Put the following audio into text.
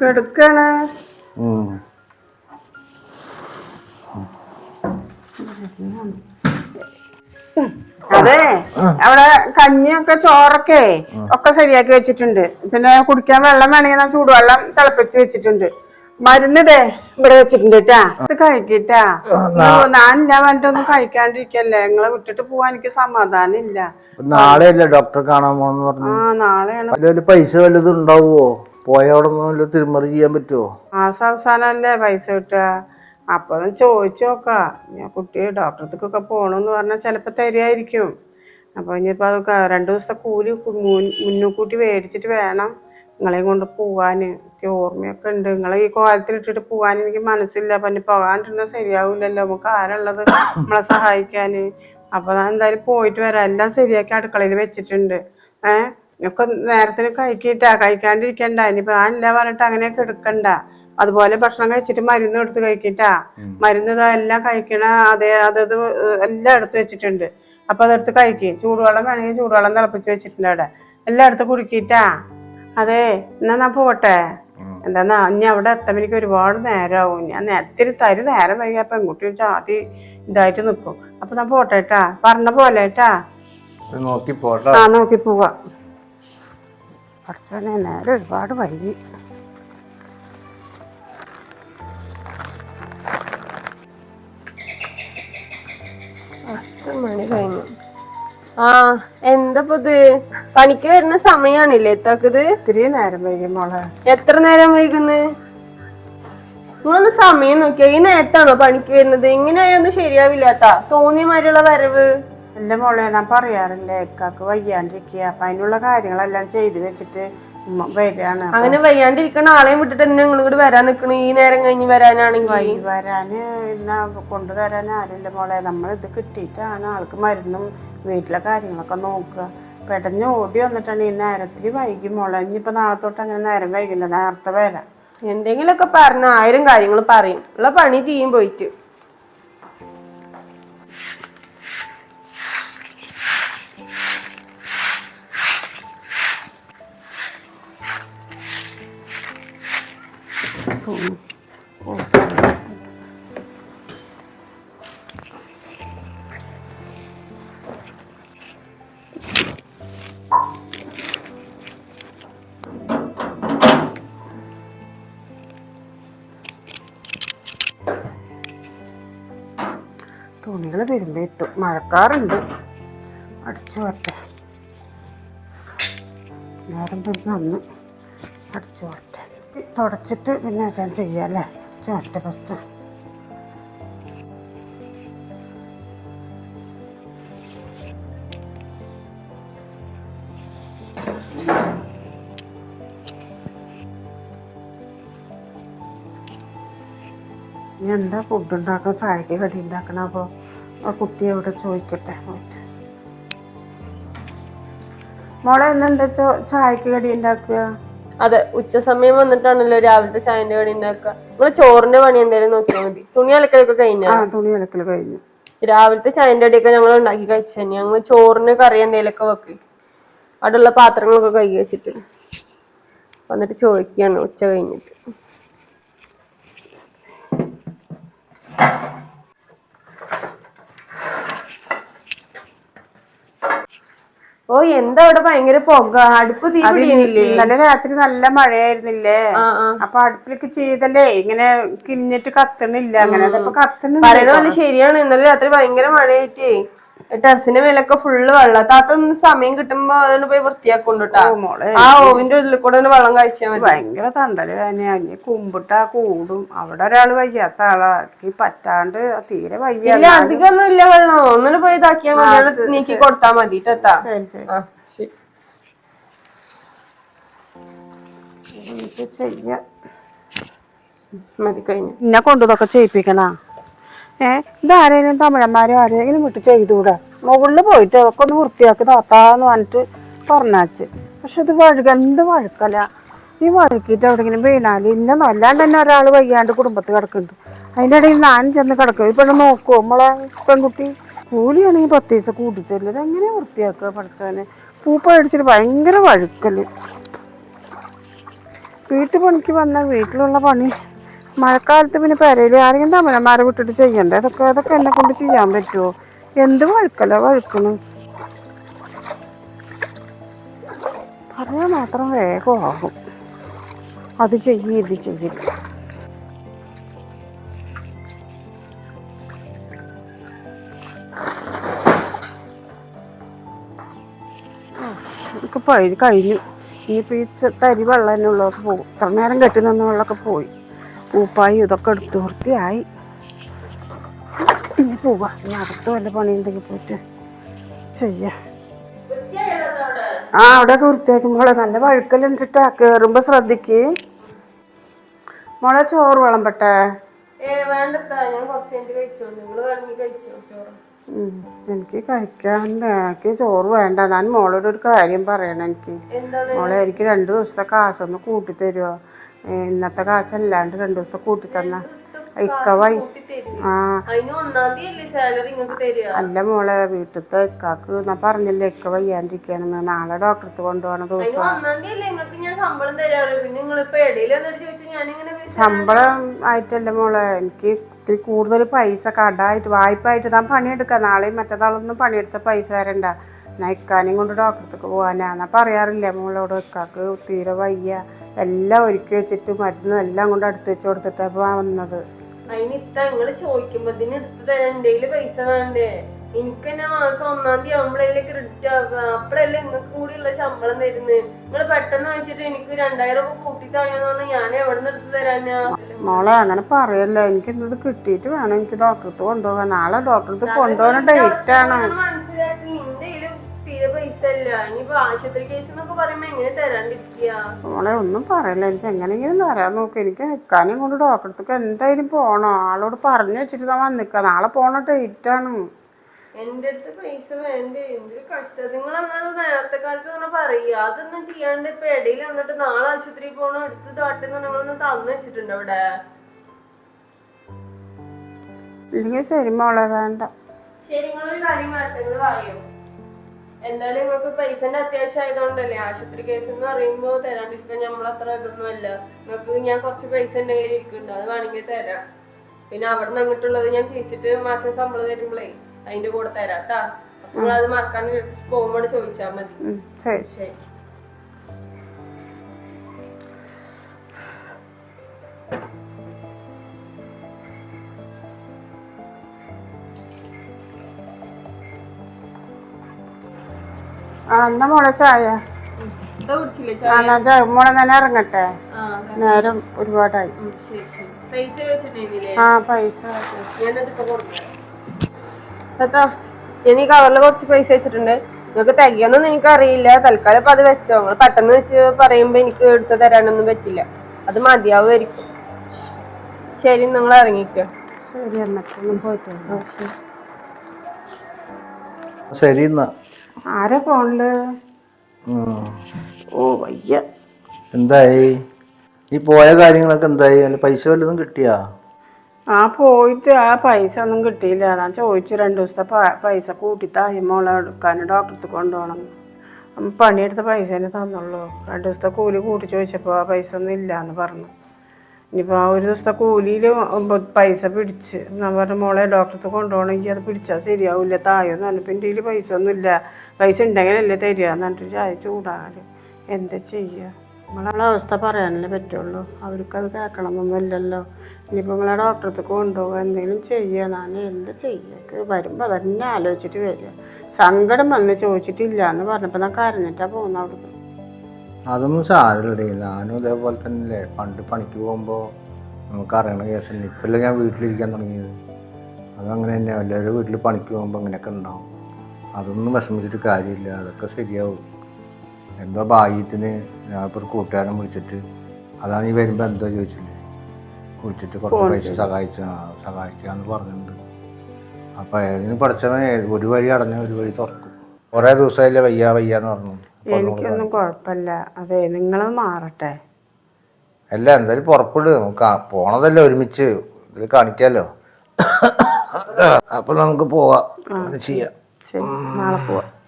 കെടുക്കാണ്. അതെ അവിടെ കഞ്ഞിയൊക്കെ ചോറൊക്കെ ഒക്കെ ശരിയാക്കി വെച്ചിട്ടുണ്ട്. പിന്നെ കുടിക്കാൻ വെള്ളം വേണമെങ്കിൽ ഞാൻ ചൂടുവെള്ളം തിളപ്പിച്ച് വെച്ചിട്ടുണ്ട്. മരുന്ന് ഇവിടെ വെച്ചിട്ടുണ്ട് കേട്ടാ ഇത് ഞാൻ ഇല്ല വേണ്ടിട്ടൊന്നും കഴിക്കാണ്ടിരിക്കല്ലേ? നിങ്ങളെ വിട്ടിട്ട് പോവാൻ എനിക്ക് സമാധാനം ഇല്ല നാളെ അല്ലേ ഡോക്ടറെ കാണാൻ പോണെന്ന് പറഞ്ഞു? ആ നാളെയാണ്. പൈസ വല്ലതും ഉണ്ടാവുമോ പോയ അവിടെ നിന്ന് തിരുമറി ചെയ്യാൻ പറ്റുമോ മാസം പൈസ കിട്ടുക? അപ്പൊ ചോദിച്ചു നോക്കാം. ഞാൻ കുട്ടി ഡോക്ടറത്തേക്കൊക്കെ പോണെന്ന് പറഞ്ഞാൽ ചിലപ്പോ തരുമായിരിക്കും അപ്പൊ ഇനിയിപ്പോ അത് ക- രണ്ടു ദിവസത്തെ കൂലി മുന്നൂക്കൂട്ടി മേടിച്ചിട്ട് വേണം നിങ്ങളെയും കൊണ്ട് പോവാന്. എനിക്ക് ഓർമ്മയൊക്കെ ഉണ്ട്. നിങ്ങളെ ഈ കോലത്തിൽ ഇട്ടിട്ട് പോവാൻ എനിക്ക് മനസ്സില്ല. അപ്പൊ ഇനി പോകാണ്ടിരുന്ന ശരിയാവില്ലല്ലോ. നമുക്ക് ആരുള്ളത് നമ്മളെ സഹായിക്കാന്. അപ്പൊ ഞാൻ എന്തായാലും പോയിട്ട് വരാം. എല്ലാം ശരിയാക്കി അടുക്കളയിൽ വെച്ചിട്ടുണ്ട്. ഏഹ് ഒക്കെ നേരത്തിന് കഴിക്കിട്ട കഴിക്കാണ്ടിരിക്കണ്ട. ഇനിയിപ്പോ ഞാൻ ഇല്ല പറഞ്ഞിട്ട് അങ്ങനെയൊക്കെ എടുക്കണ്ട. അതുപോലെ ഭക്ഷണം കഴിച്ചിട്ട് മരുന്ന് എടുത്ത് കഴിക്കിട്ടാ. മരുന്ന് എല്ലാം കഴിക്കണ അതേ അതത് എല്ലാം എടുത്ത് വെച്ചിട്ടുണ്ട്. അപ്പൊ അതെടുത്ത് കഴിക്കും. ചൂടുവെള്ളം വേണമെങ്കിൽ ചൂടുവെള്ളം തിളപ്പിച്ച് വെച്ചിട്ടുണ്ട് അവിടെ. എല്ലാം എടുത്ത് കുടിക്കിട്ടാ അതെ എന്നാ ഞാൻ പോട്ടെ? എന്താന്നാ ഇനി അവിടെ എത്താൻ എനിക്ക് ഒരുപാട് നേരമാവും ഞാൻ നേരത്തിന് തരും. നേരം വൈകിയ പെൺകുട്ടി ജാതി ഇതായിട്ട് നിൽക്കും അപ്പൊ ഞാൻ പോട്ടെ കേട്ടാ പറഞ്ഞ പോലെ കേട്ടാ നോക്കി ആ നോക്കി പോവാ. പഠിച്ചോനെ നേരെ ഒരുപാട് വൈകി. പത്ത് മണി കഴിഞ്ഞു. ആ എന്താ ഇത്? പണിക്ക് വരുന്ന സമയാണില്ലേ എത്താക്കത് ഇത്തിരി നേരം വൈകി മോളെ. എത്ര നേരം വൈകുന്നു? നിങ്ങളൊന്ന് സമയം നോക്കിയാ. ഈ നേരത്താണോ പണിക്ക് വരുന്നത്? ഇങ്ങനെ ആയൊന്നും ശരിയാവില്ലാട്ടാ. തോന്നിയ മാതിരിയുള്ള വരവ്. എന്റെ മോളെ ഞാൻ പറയാറില്ലേ ഇക്കാക്ക് വയ്യാണ്ടിരിക്കുക അപ്പൊ അതിനുള്ള കാര്യങ്ങളെല്ലാം ചെയ്തു വെച്ചിട്ട് വരാണ്. അങ്ങനെ വയ്യാണ്ടിരിക്കണ ആളെയും വിട്ടിട്ട് തന്നെ നിങ്ങൾ വരാൻ നിൽക്കണ ഈ നേരം കഴിഞ്ഞ് വരാനാണെങ്കിൽ വരാന് എന്നാ കൊണ്ടുവരാൻ ആരില്ല മോളെ. നമ്മൾ ഇത് കിട്ടിയിട്ടാണ് ആൾക്ക് മരുന്നും വീട്ടിലെ കാര്യങ്ങളൊക്കെ നോക്കുക. പെട്ടെന്ന് ഓടി വന്നിട്ടാണ് ഈ നേരത്തിൽ വൈകി മോളെ. ഇനിയിപ്പോ നാളെ തൊട്ട് അങ്ങനെ നേരം വൈകില്ല. നേരത്തെ വരാം. എന്തെങ്കിലുമൊക്കെ പറഞ്ഞ ആയിരം കാര്യങ്ങൾ പറയും. ഉള്ള പണി ചെയ്യും പോയിട്ട്. തുണികൾ വരുമ്പോ ഇട്ടു. മഴക്കാറുണ്ട്. അടിച്ചു വരട്ടെ. നേരം പോയി വന്ന്. അടിച്ചു വരട്ടെ. തുടച്ചിട്ട് പിന്നെ എല്ലാം ചെയ്യാം അല്ലേ? വരട്ടെ ഫസ്റ്റ് എന്താ ഫുഡ് ഉണ്ടാക്കണം? ചായക്ക് കടി ഉണ്ടാക്കണം? അപ്പോൾ ആ കുട്ടി അവിടെ ചോദിക്കട്ടെ. മോളെ എന്നെന്താ ചോ ചായക്ക് കടി ഉണ്ടാക്കുക? അതെ ഉച്ച സമയം വന്നിട്ടാണല്ലോ രാവിലത്തെ ചായന്റെ കടി ഉണ്ടാക്കുക. നിങ്ങൾ ചോറിന്റെ പണി എന്തായാലും നോക്കിയാൽ മതി. തുണി അലക്കലൊക്കെ കഴിഞ്ഞ? ആ തുണി അലക്കൽ കഴിഞ്ഞു. രാവിലത്തെ ചായന്റെ കടിയൊക്കെ ഞങ്ങൾ ഉണ്ടാക്കി കഴിച്ചു തന്നെ ഞങ്ങൾ ചോറിന് കറി എന്തെങ്കിലുമൊക്കെ വെക്കും. അവിടെയുള്ള പാത്രങ്ങളൊക്കെ കൈ വെച്ചിട്ട്. വന്നിട്ട് ചോദിക്കുകയാണ് ഉച്ച കഴിഞ്ഞിട്ട്. ഓ എന്താ അവിടെ ഭയങ്കര പുക? അടുപ്പ് തീ ഇന്നലെ രാത്രി നല്ല മഴയായിരുന്നില്ലേ? അപ്പൊ അടുപ്പിലേക്ക് ചെയ്തല്ലേ? ഇങ്ങനെ കിഞ്ഞിട്ട് കത്തണില്ല അങ്ങനെ. അതപ്പോ പോലെ ശരിയാണ്. ഇന്നലെ രാത്രി ഭയങ്കര മഴയായിട്ടേ. ടെറസിന്റെ മേലൊക്കെ ഫുള്ള് വെള്ളം താത്ത ഒന്ന് സമയം കിട്ടുമ്പോ അതൊന്ന് പോയി വൃത്തിയാക്കൊണ്ടുട്ടാ ആ ഓവിന്റെ ഉള്ളിൽ കൂടെ ഒന്ന് വെള്ളം കഴിച്ചാൽ മതി. ഭയങ്കര തണ്ടൽ തന്നെയാ ഇനി കുമ്പിട്ടാ കൂടും. അവിടെ ഒരാൾ വയ്യാത്ത ആളാക്കി പറ്റാണ്ട് തീരെ വയ്യ. ഇല്ല അധികമൊന്നും ഇല്ല വെള്ളം. ഒന്നിന് പോയി ഇതാക്കിയാൽ മതി. നീക്കി കൊടുത്താ മതി ടെത്താ ശരി ശരി. ആ. ശരി എന്ത് ചെയ്യാ. മതി കഴിഞ്ഞു. എന്നെ കൊണ്ടതൊക്കെ ചെയ്യിപ്പിക്കണ? ഏ ഇതാരേലും തമിഴന്മാരും ആരെങ്കിലും വിട്ട് ചെയ്തുകൂടെ മുകളിൽ പോയിട്ട് അതൊക്കെ ഒന്ന് വൃത്തിയാക്കി താത്താന്ന് പറഞ്ഞിട്ട് പറഞ്ഞാച്ച് പക്ഷെ ഇത് വഴുക എന്ത് വഴുക്കല? ഈ വഴുക്കിയിട്ട് എവിടെയെങ്കിലും വീണാൽ ഇന്ന അല്ലാണ്ട് തന്നെ ഒരാൾ വയ്യാണ്ട് കുടുംബത്തിൽ കിടക്കുന്നുണ്ട്. അതിന്റെ ഇടയിൽ നാനും ചെന്ന് കിടക്കും. ഇപ്പം നോക്കുമോ നമ്മളെ പെൺകുട്ടി കൂലിയാണെങ്കിൽ പത്ത് ദിവസം കൂട്ടി തരില്ല ഇതെങ്ങനെ വൃത്തിയാക്കുക പഠിച്ചവന്? പൂപ്പ അടിച്ചിട്ട് ഭയങ്കര വഴുക്കൽ. വീട്ടു പണിക്ക് വന്ന വീട്ടിലുള്ള പണി മഴക്കാലത്ത് പിന്നെ പെരയിൽ ആരെങ്കിലും തമിഴന്മാരെ വിട്ടിട്ട് ചെയ്യണ്ടേ? അതൊക്കെ അതൊക്കെ എന്നെ കൊണ്ട് ചെയ്യാൻ പറ്റുമോ എന്ത് വഴുക്കല വഴുക്കണം? പറയാൻ മാത്രം വേഗമാകും. അത് ചെയ്യും ഇത് ചെയ്യും. എനിക്ക് കഴിഞ്ഞു. ഇനിയിപ്പോൾ ഈ തരി വെള്ളം തന്നെ ഉള്ളതൊക്കെ പോകും ഇത്ര നേരം കെട്ടി നിന്ന വെള്ളമൊക്കെ പോയി. പൂപ്പായി ഇതൊക്കെ എടുത്ത് വൃത്തിയായി. ഇനി പോവാ. ഇനി അടുത്ത് വല്ല പണിയുണ്ടെങ്കിൽ പോയിട്ട് ചെയ്യാം. ആ അവിടെ വൃത്തിയാക്കും. മോളെ നല്ല വഴുക്കലുണ്ട് കേട്ടാ കയറുമ്പോൾ ശ്രദ്ധിക്ക്. മോളെ ചോറ് വിളമ്പട്ടെ? എനിക്ക് കഴിക്കാൻ എനിക്ക് ചോറ് വേണ്ട. ഞാൻ മോളോട് ഒരു കാര്യം പറയണം എനിക്ക്. മോളെ എനിക്ക് രണ്ട് ദിവസത്തെ കാശൊന്ന് കൂട്ടി തരുമോ ഇന്നത്തെ കാശല്ലാണ്ട് രണ്ടു ദിവസത്തെ കൂട്ടി തന്ന ഇക്കവായി ആ. അല്ലേ മോളെ വീട്ടിലത്തെ ഇക്കാക്ക് ഞാൻ പറഞ്ഞില്ലേ ഇക്ക വയ്യാണ്ടിരിക്കാണെന്ന്. നാളെ ഡോക്ടർക്ക് കൊണ്ടുപോകണ ദിവസം. ഞാൻ ശമ്പളം ആയിട്ടല്ല മോളെ എനിക്ക് ഇത്തിരി കൂടുതൽ പൈസ കടായിട്ട് വായ്പായിട്ട് താൻ പണിയെടുക്കാം. നാളെയും മറ്റന്നാളൊന്നും പണിയെടുത്ത പൈസ തരണ്ട. ഇക്കാനെയും കൊണ്ട് ഡോക്ടർക്ക് പോകാനാണ്. അപ്പം പറയാറില്ല മോളോട് ഇക്കാക്ക് തീരെ വയ്യ. എല്ലാം ഒരുക്കി വെച്ചിട്ട് മരുന്നും എല്ലാം കൊണ്ട് അടുത്ത് വെച്ച് കൊടുത്തിട്ടാണ് വന്നത്. നിങ്ങൾ ചോദിക്കുമ്പോ ഇതിന് എടുത്ത് പൈസ വേണ്ടേ? എനിക്ക് തന്നെ മാസം ഒന്നാം തീയതി ആവുമ്പോഴല്ലേ ക്രെഡിറ്റ് ആവുക. അപ്പോഴല്ലേ നിങ്ങൾക്ക് കൂടിയുള്ള ശമ്പളം തരുന്നത് നിങ്ങൾ പെട്ടെന്ന് വെച്ചിട്ട് എനിക്ക് രണ്ടായിരം കൂട്ടി ഞാൻ എവിടെ നിന്ന് എടുത്ത് തരാനാ? മോളെ അങ്ങനെ പറയല്ല. എനിക്ക് ഇന്നത് കിട്ടിയിട്ട് വേണം. എനിക്ക് ഡോക്ടർക്ക് കൊണ്ടുപോകാൻ. നാളെ ഡോക്ടർക്ക് കൊണ്ടുപോകാൻ ഡേറ്റ് ആണ്. മനസ്സിലാക്കി. തീരെ പൈസ ഇല്ല. ഇനിയിപ്പോ ആശുപത്രി കേസ് എന്നൊക്കെ പറയുമ്പോ എങ്ങനെ തരാണ്ടിരിക്കുക മോളെ ഒന്നും പറയല്ല. എനിക്ക് എങ്ങനെയെങ്കിലും തരാൻ നോക്ക്. എനിക്ക് നിൽക്കാനും കൊണ്ട് ഡോക്ടർക്ക് എന്തായാലും പോണോ. ആളോട് പറഞ്ഞു വെച്ചിട്ട് ഞാൻ വന്നിക്ക നാളെ പോണ ഡേറ്റ് ആണ്. എന്റെ അടുത്ത് പൈസ വേണ്ടേ? എന്തൊരു കഷ്ടം. നിങ്ങൾ എന്നാലും നേരത്തെ കാലത്ത് തന്നെ പറയുക? അതൊന്നും ചെയ്യാണ്ട് ഇപ്പൊ ഇടയിൽ വന്നിട്ട് നാളെ ആശുപത്രിയിൽ പോണോ എടുത്ത് താട്ടെന്ന് നിങ്ങളൊന്ന് തന്നു വെച്ചിട്ടുണ്ട് അവിടെ? ഇല്ലെങ്കിൽ ശരി മോളെ വേണ്ട. ശരി നിങ്ങളൊരു കാര്യം കാട്ടെ. പറയൂ പറയും. എന്തായാലും നിങ്ങൾക്ക് പൈസന്റെ അത്യാവശ്യം ആയതുകൊണ്ടല്ലേ ആശുപത്രി കേസ് എന്ന് പറയുമ്പോ തരാണ്ടിരിക്കാൻ നമ്മൾ അത്ര ഇതൊന്നും അല്ല നിങ്ങൾക്ക് ഞാൻ കുറച്ച് പൈസ എന്റെ കയ്യിൽ ഇരിക്കുന്നുണ്ട് അത് വേണമെങ്കിൽ തരാം. പിന്നെ അവിടെ നിന്ന് അങ്ങോട്ടുള്ളത് ഞാൻ കിഴിച്ചിട്ട് മാസം ശമ്പളം തരുമ്പോളേ അതിന്റെ കൂടെ തരാം കേട്ടാ നിങ്ങൾ അത് മറക്കാണ്ട് പോകുമ്പോൾ ചോദിച്ചാൽ മതി. ശരി. ആ എന്നാ മോളെ ചായ? ഇതാ കുടിച്ചില്ലേ ആ എന്നാ ചായ. മോളെ തന്നെ ഇറങ്ങട്ടെ? ആ നേരം ഒരുപാടായി. ആ പൈസ ഞാൻ ഈ കവറിൽ കുറച്ച് പൈസ വെച്ചിട്ടുണ്ട്. നിങ്ങൾക്ക് തികയൊന്നും എനിക്ക് അറിയില്ല. തൽക്കാലം ഇപ്പൊ അത് വെച്ചോ. നിങ്ങൾ പെട്ടെന്ന് വെച്ച് പറയുമ്പോ എനിക്ക് എടുത്ത് തരാനൊന്നും പറ്റില്ല. അത് മതിയാവുമായിരിക്കും. ശരി നിങ്ങൾ ഇറങ്ങിക്കോ. ശരി എന്നിട്ടൊന്നും പോയിട്ട്. ശരി എന്നാ. ആരാ ഫോണിൽ? ഓ വയ്യ. എന്തായി? ഈ പോയ കാര്യങ്ങളൊക്കെ എന്തായി? അല്ല പൈസ വല്ലതും കിട്ടിയാ? ആ പോയിട്ട് ആ പൈസ ഒന്നും കിട്ടിയില്ല. അതാ ചോദിച്ചു രണ്ടു ദിവസത്തെ പൈസ കൂട്ടി തായി മോളെ എടുക്കാൻ ഡോക്ടർക്ക് കൊണ്ടുപോകണം. പണിയെടുത്ത പൈസ തന്നെ തന്നുള്ളൂ. രണ്ടു ദിവസത്തെ കൂലി കൂട്ടി ചോദിച്ചപ്പോൾ ആ പൈസ ഒന്നും ഇല്ല എന്ന് പറഞ്ഞു. ഇനിയിപ്പോൾ ആ ഒരു ദിവസത്തെ കൂലിയിൽ പൈസ പിടിച്ച് ഞാൻ പറഞ്ഞ മോളെ ഡോക്ടർക്ക് കൊണ്ടുപോകണമെങ്കിൽ അത് പിടിച്ചാൽ ശരിയാവില്ല തായോന്ന് പറഞ്ഞപ്പോൾ എന്റെ കയ്യിൽ പൈസ ഒന്നും ഇല്ല. പൈസ ഉണ്ടെങ്കിലല്ലേ തരിക എന്നിട്ട് ചായ ചൂടാകൽ. എന്താ ചെയ്യുക നമ്മളെ അവസ്ഥ പറയാനല്ലേ പറ്റുള്ളൂ. അവർക്കത് കേൾക്കണമെന്നൊന്നുമില്ലല്ലോ ഇനിയിപ്പോൾ നമ്മളെ ഡോക്ടർക്ക് കൊണ്ടുപോകുക എന്തെങ്കിലും ചെയ്യുക ഞാൻ എന്താ ചെയ്യുക വരുമ്പോൾ അതന്നെ ആലോചിച്ചിട്ട് വരിക. സങ്കടം വന്ന് ചോദിച്ചിട്ടില്ല എന്ന് പറഞ്ഞപ്പോൾ ഞാൻ കരഞ്ഞിട്ടാണ് പോകുന്നത് അവിടുന്ന്. അതൊന്നും സാരമില്ലടേ. ഞാനും ഇതേപോലെ തന്നെയല്ലേ. പണ്ട് പണിക്ക് പോകുമ്പോൾ നമുക്ക് അറിയണ കേസല്ല. ഇപ്പല്ലേ ഞാൻ വീട്ടിലിരിക്കാൻ തുടങ്ങിയത്. അതങ്ങനെ തന്നെ. എല്ലാവരും വീട്ടിൽ പണിക്ക് പോകുമ്പോൾ അങ്ങനെയൊക്കെ ഉണ്ടാവും. അതൊന്നും വിഷമിച്ചിട്ട് കാര്യമില്ല. അതൊക്കെ ശരിയാവും. എന്തോ ഭാഗ്യത്തിന് ഞാൻ ഇപ്പോൾ ഒരു കൂട്ടുകാരൻ വിളിച്ചിട്ട് അതാണ് ഈ വരുമ്പോൾ എന്തോ ചോദിച്ചില്ലേ? വിളിച്ചിട്ട് കുറച്ച് പൈസ സഹായിച്ച സഹായിക്കാന്ന് പറഞ്ഞിട്ടുണ്ട്. അപ്പം ഏതിന് പഠിച്ചവൻ ഒരു വഴി അടഞ്ഞ ഒരു വഴി തുറക്കും. കുറേ ദിവസമായില്ലേ വയ്യ വയ്യാന്ന് പറഞ്ഞു. അപ്പോൾ എനിക്കൊന്നും കുഴപ്പമില്ല. അതെ നിങ്ങൾ മാറട്ടെ. അല്ല എന്തായാലും പുറപ്പെടു. നമുക്ക് പോണതല്ലേ ഒരുമിച്ച്. ഇതിൽ കാണിക്കാലോ. അപ്പൊ നമുക്ക് പോവാം. ചെയ്യാം. ശരി. നാളെ പോവാം.